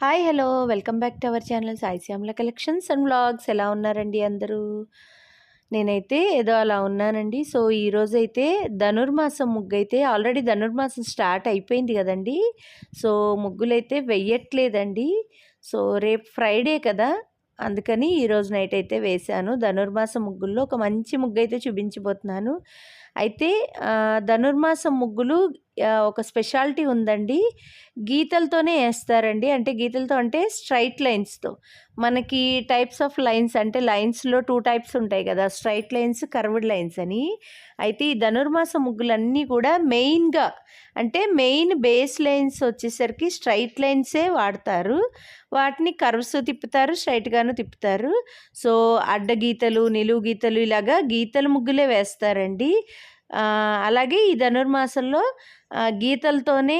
Hi hello welcome back to our channel Saishyamala collections and blogs ఎలా ఉన్నారండి అందరూ? నేనైతే ఏదో అలా ఉన్నానండి. సో ఈరోజు అయితే ధనుర్మాసం ముగ్గు అయితే ఆల్రెడీ ధనుర్మాసం స్టార్ట్ అయిపోయింది కదండి. సో ముగ్గులైతే వెయ్యట్లేదండి. సో రేపు ఫ్రైడే కదా. అందుకని ఈరోజు నైట్ అయితే వేశాను. ధనుర్మాసం ముగ్గుల్లో ఒక మంచి ముగ్గు అయితే చూపించిపోతున్నాను అయితే ధనుర్మాసం ముగ్గులు ఒక స్పెషాలిటీ ఉందండి. గీతలతోనే వేస్తారండి అంటే గీతలతో అంటే స్ట్రైట్ లైన్స్తో. మనకి టైప్స్ ఆఫ్ లైన్స్ అంటే లైన్స్లో టూ టైప్స్ ఉంటాయి కదా స్ట్రైట్ లైన్స్ కర్వ్డ్ లైన్స్ అని. అయితే ఈ ధనుర్మాస ముగ్గులన్నీ కూడా మెయిన్గా అంటే మెయిన్ బేస్ లైన్స్ వచ్చేసరికి స్ట్రైట్ లైన్సే వాడతారు. వాటిని కర్వ్స్ తిప్పుతారు స్ట్రైట్గాను తిప్పుతారు. సో అడ్డ గీతలు నిలువు గీతలు ఇలాగా గీతల ముగ్గులే వేస్తారండి. అలాగే ఈ ధనుర్మాసంలో గీతలతోనే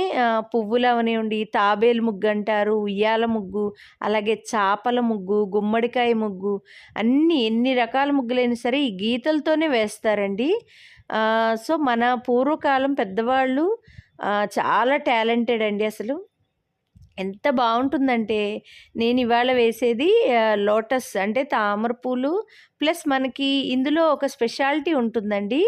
పువ్వులు అవనివ్వండి తాబేలు ముగ్గు అంటారు ఉయ్యాల ముగ్గు అలాగే చేపల ముగ్గు గుమ్మడికాయ ముగ్గు అన్నీ ఎన్ని రకాల ముగ్గులైనా సరే ఈ గీతలతోనే వేస్తారండి. సో మన పూర్వకాలం పెద్దవాళ్ళు చాలా టాలెంటెడ్ అండి అసలు. ఎంత బాగుంటుందంటే నేను ఇవాళ వేసేది లోటస్ అంటే తామర పూలు ప్లస్ మనకి ఇందులో ఒక స్పెషాలిటీ ఉంటుందండి.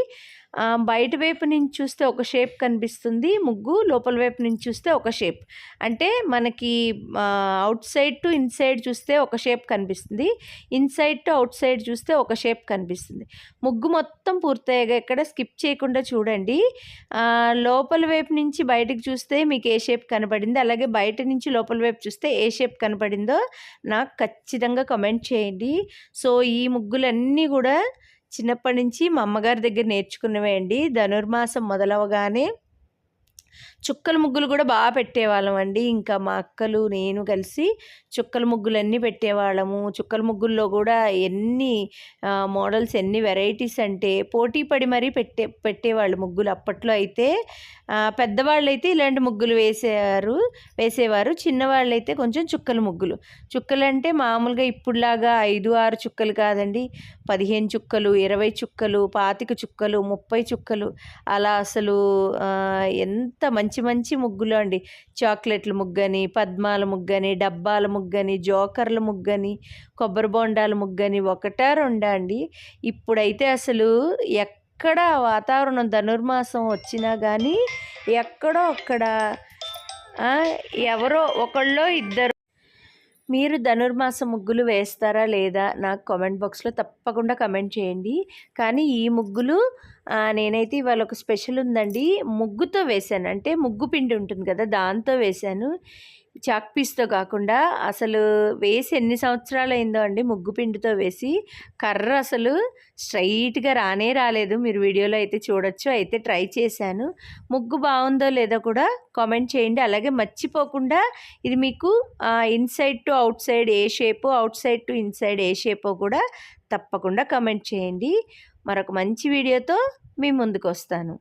బయట వైపు నుంచి చూస్తే ఒక షేప్ కనిపిస్తుంది. ముగ్గు లోపల వైపు నుంచి చూస్తే ఒక షేప్. అంటే మనకి అవుట్ సైడ్ టు ఇన్సైడ్ చూస్తే ఒక షేప్ కనిపిస్తుంది. ఇన్సైడ్ టు అవుట్ సైడ్ చూస్తే ఒక షేప్ కనిపిస్తుంది. ముగ్గు మొత్తం పూర్తయ్యాక ఎక్కడ స్కిప్ చేయకుండా చూడండి. లోపల వైపు నుంచి బయటకు చూస్తే మీకు ఏ షేప్ కనపడింది? అలాగే బయట నుంచి లోపల వైపు చూస్తే ఏ షేప్ కనబడిందో నాకు ఖచ్చితంగా కమెంట్ చేయండి. సో ఈ ముగ్గులన్నీ కూడా చిన్నప్పటి నుంచి మా అమ్మగారి దగ్గర నేర్చుకున్నవే అండి. ధనుర్మాసం మొదలవగానే చుక్కల ముగ్గులు కూడా బాగా పెట్టేవాళ్ళం అండి ఇంకా మా అక్కలు నేను కలిసి చుక్కల ముగ్గులన్నీ పెట్టేవాళ్ళము. చుక్కల ముగ్గుల్లో కూడా ఎన్ని మోడల్స్ ఎన్ని వెరైటీస్ అంటే పోటీ పడి మరీ పెట్టే పెట్టేవాళ్ళు ముగ్గులు. అప్పట్లో అయితే పెద్దవాళ్ళు అయితే ఇలాంటి ముగ్గులు వేసేవారు వేసేవారు. చిన్నవాళ్ళు అయితే కొంచెం చుక్కల ముగ్గులు. చుక్కలు అంటే మామూలుగా ఇప్పుడులాగా ఐదు ఆరు చుక్కలు కాదండి. పదిహేను చుక్కలు ఇరవై చుక్కలు పాతిక చుక్కలు ముప్పై చుక్కలు. అలా అసలు ఎంత మంచి మంచి మంచి ముగ్గులు అండి. చాక్లెట్ల ముగ్గని పద్మాల ముగ్గని డబ్బాల ముగ్గని జోకర్ల ముగ్గని కొబ్బరి బొండాల ముగ్గని ఒకటా రెండా అండి. ఇప్పుడైతే అసలు ఎక్కడ వాతావరణం ధనుర్మాసం వచ్చినా కానీ ఎక్కడో అక్కడ ఎవరో ఒకళ్ళో ఇద్దరు మీరు ధనుర్మాస ముగ్గులు వేస్తారా లేదా నాకు కామెంట్ బాక్స్లో తప్పకుండా కమెంట్ చేయండి. కానీ ఈ ముగ్గులు నేనైతే ఇవాళ ఒక స్పెషల్ ఉందండి. ముగ్గుతో వేశాను. అంటే ముగ్గు పిండి ఉంటుంది కదా దాంతో వేశాను. చాక్ పీస్తో కాకుండా అసలు వేసి ఎన్ని సంవత్సరాలు అయిందో అండి ముగ్గు పిండితో వేసి కర్ర అసలు స్ట్రైట్గా రానే రాలేదు. మీరు వీడియోలో అయితే చూడొచ్చు. అయితే ట్రై చేశాను. ముగ్గు బాగుందో లేదో కూడా కామెంట్ చేయండి. అలాగే మర్చిపోకుండా ఇది మీకు inside to outside a shape outside to inside a షేపో కూడా తప్పకుండా కమెంట్ చేయండి. మరొక మంచి వీడియోతో మీ ముందుకు వస్తాను.